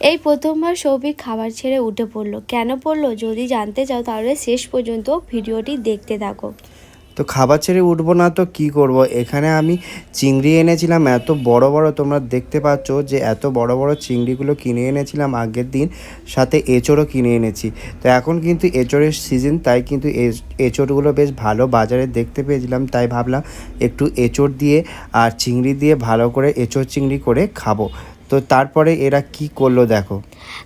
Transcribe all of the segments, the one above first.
এই প্রথমবার সৌভিক খাবার ছেড়ে উঠে পড়ল। কেন পড়ল? যদি জানতে চাও তাহলে শেষ পর্যন্ত ভিডিওটি দেখতে থাকো। তো খাবার ছেড়ে উঠবো না তো কি করব? এখানে আমি চিংড়ি এনেছিলাম। এত বড় বড় তোমরা দেখতে পাচ্ছ যে এত বড় বড় চিংড়িগুলো কিনে এনেছিলাম আগের দিন। সাথে এঁচড়ও কিনে এনেছি। তো এখন কিন্তু এঁচড়ের সিজন তাই কিন্তু এঁচড়গুলো বেশ ভালো বাজারে দেখতে পেয়েছিলাম। তাই ভাবলাম একটু এঁচড় দিয়ে আর চিংড়ি দিয়ে ভালো করে এঁচড় চিংড়ি করে খাব। তো তারপরে এরা কি করল দেখো।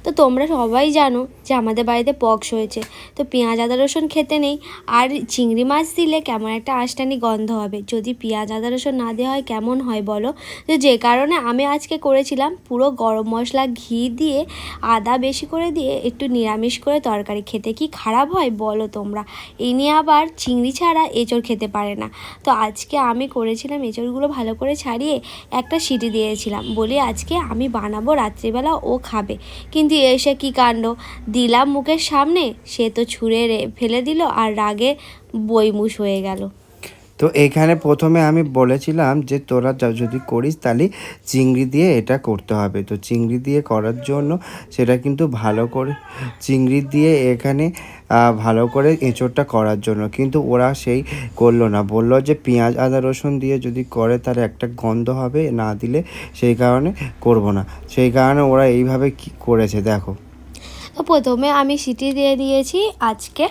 তো তোমরা সবাই জানো যে আমাদের বাড়িতে পক্স হয়েছে। তো পেঁয়াজ, আদা, রসুন খেতে নেই। আর চিংড়ি মাছ দিলে কেমন একটা আষ্টানি গন্ধ হবে। যদি পেঁয়াজ, আদা, রসুন না দেওয়া হয়, কেমন হয় বলো? তো যে কারণে আমি আজকে করেছিলাম পুরো গরম মশলা ঘি দিয়ে, আদা বেশি করে দিয়ে একটু নিরামিষ করে তরকারি। খেতে কি খারাপ হয় বলো তোমরা? এই নিয়ে আবার চিংড়ি ছাড়া এঁচড় খেতে পারে না। তো আজকে আমি করেছিলাম এঁচড়গুলো ভালো করে ছাড়িয়ে একটা সিটি দিয়েছিলাম। বলি আজকে আমি বানাবো রাত্রিবেলা ও খাবে। কিন্তু এসে কি কাণ্ড? দিলাম মুখের সামনে, সে তো ছুঁড়ে ফেলে দিল আর রাগে বইমুষ হয়ে গেল। তো এখানে প্রথমে আমি বলেছিলাম যে, তোরা যদি করিস তাহলে চিংড়ি দিয়ে এটা করতে হবে। তো চিংড়ি দিয়ে করার জন্য সেটা কিন্তু ভালো করে, চিংড়ি দিয়ে এখানে ভালো করে এঁচোড়টা করার জন্য। কিন্তু ওরা সেই করল না। বলল যে, পেঁয়াজ, আদা, রসুন দিয়ে যদি করে তার একটা গন্ধ হবে, না দিলে সেই কারণে করব না। সেই কারণে ওরা এইভাবে কি করেছে, দেখো। তো প্রথমে আমি সিটি দিয়ে দিয়েছি, আজকে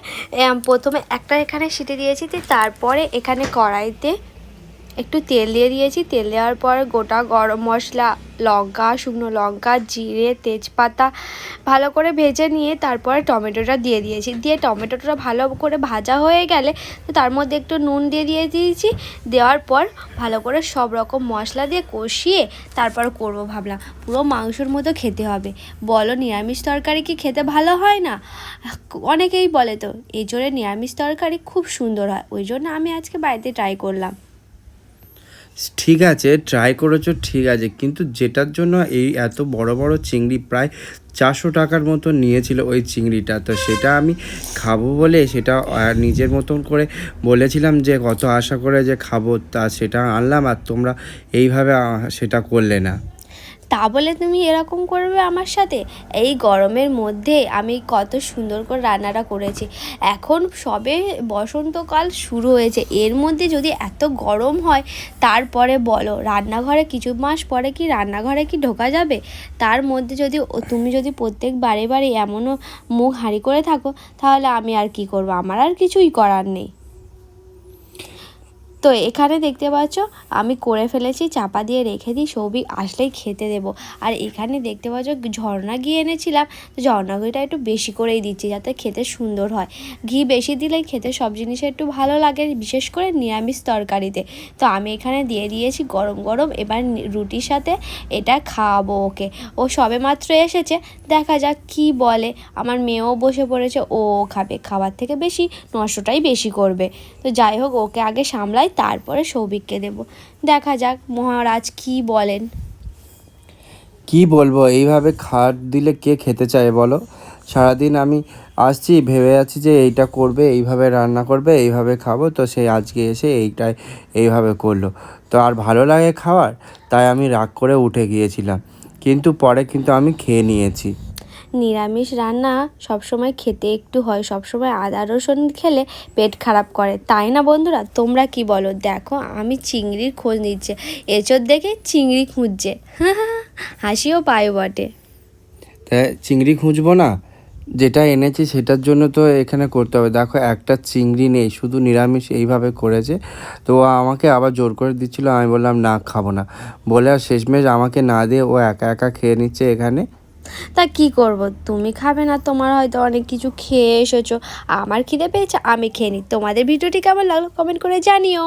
প্রথমে একটা এখানে সিটি দিয়েছি তারপরে এখানে কড়াইতে একটু তেল দিয়ে দিয়েছি। তেল দেওয়ার পর গোটা গরম মশলা, লঙ্কা, শুকনো লঙ্কা, জিরে, তেজপাতা ভালো করে ভেজে নিয়ে তারপরে টমেটোটা দিয়ে দিয়েছি। দিয়ে টমেটোটা ভালো করে ভাজা হয়ে গেলে তো তার মধ্যে একটু নুন দিয়ে দিয়ে দিয়েছি। দেওয়ার পর ভালো করে সব রকম মশলা দিয়ে কষিয়ে তারপর করব ভাবলাম, পুরো মাংসর মতো খেতে হবে। বলো নিরামিষ তরকারি কি খেতে ভালো হয় না? অনেকেই বলে তো এই জন্য নিরামিষ তরকারি খুব সুন্দর হয়। ওই জন্য আমি আজকে বাড়িতে ট্রাই করলাম। ঠিক আছে ট্রাই করেছ, ঠিক আছে। কিন্তু যেটার জন্য এই এত বড় বড় চিংড়ি প্রায় চারশো টাকার মতো নিয়েছিল ওই চিংড়িটা, তো সেটা আমি খাব বলে সেটা নিজের মতন করে বলেছিলাম যে কত আশা করে যে খাব তা সেটা আনলাম আর তোমরা এইভাবে সেটা করলে না। তা বলে তুমি এরকম করবে আমার সাথে? এই গরমের মধ্যে আমি কত সুন্দর করে রান্নাটা করেছি। এখন সবে বসন্তকাল শুরু হয়েছে। এর মধ্যে যদি এত গরম হয়, তারপরে বলো, রান্নাঘরে কিছু মাস পরে কি রান্নাঘরে কি ঢোকা যাবে? তার মধ্যে যদি তুমি যদি প্রত্যেক বারে বারে এমনও মুখ হাঁড়ি করে থাকো, তাহলে আমি আর কি করব? আমার আর কিছুই করার নেই। তো এখানে দেখতে পাচ্ছ, আমি করে ফেলেছি, চাপা দিয়ে রেখে দিই, সৌভিক আসলেই খেতে দেব। আর এখানে দেখতে পাচ্ছ, ঝর্ণা ঘি এনেছিলাম, তো ঝর্ণা ঘিটা একটু বেশি করেই দিচ্ছি যাতে খেতে সুন্দর হয়। ঘি বেশি দিলে খেতে সব জিনিসে একটু ভালো লাগে, বিশেষ করে নিরামিষ তরকারিতে। তো আমি এখানে দিয়ে দিয়েছি গরম গরম, এবার রুটির সাথে এটা খাওয়াবো ওকে। ও সবে মাত্র এসেছে, দেখা যাক কি বলে। আমার মেয়েও বসে পড়েছে, ও খাবে। খাবার থেকে বেশি নষ্টটাই বেশি করবে। তো যাই হোক, ওকে আগে সামলাই তারপরে সৌভিককে দেব। দেখা যাক মহারাজ কি বলেন। কি বলব, এইভাবে খাট দিলে কে খেতে চায় বলো? সারাদিন আমি আসছি, ভেবে আছি যে এইটা করবে, এইভাবে রান্না করবে, এইভাবে খাব, তো সেই আজকে এসে এইটাই, এইভাবে করল। তো আর ভালো লাগে খাওয়ার? তাই আমি রাগ করে উঠে গিয়েছিলাম। কিন্তু পরে কিন্তু আমি খেয়ে নিয়েছি। নিরামিষ রান্না সবসময় খেতে একটু হয়, সবসময় আদা রসুন খেলে পেট খারাপ করে। তাই না বন্ধুরা? তোমরা কি বলো? দেখো, আমি চিংড়ির খোঁজ নিচ্ছে। এচোর দেখে চিংড়ি খুঁজছে। হাসিও পায় বটে। চিংড়ি খুঁজবো না? যেটা এনেছি সেটার জন্য তো এখানে করতে হবে। দেখো, একটা চিংড়ি নেই, শুধু নিরামিষ এইভাবে করেছে। তো আমাকে আবার জোর করে দিচ্ছিল, আমি বললাম, না, খাব না। বলে আর শেষমেশ আমাকে না দিয়ে ও একা একা খেয়ে নিচ্ছে এখানে। তা কি করব? তুমি খাবে না, তোমার হয়তো অনেক কিছু খেয়ে এসেছ। আমার খিদে পেয়েছে, আমি খেয়ে নিই। তোমাদের ভিডিওটি কেমন লাগল কমেন্ট করে জানিও।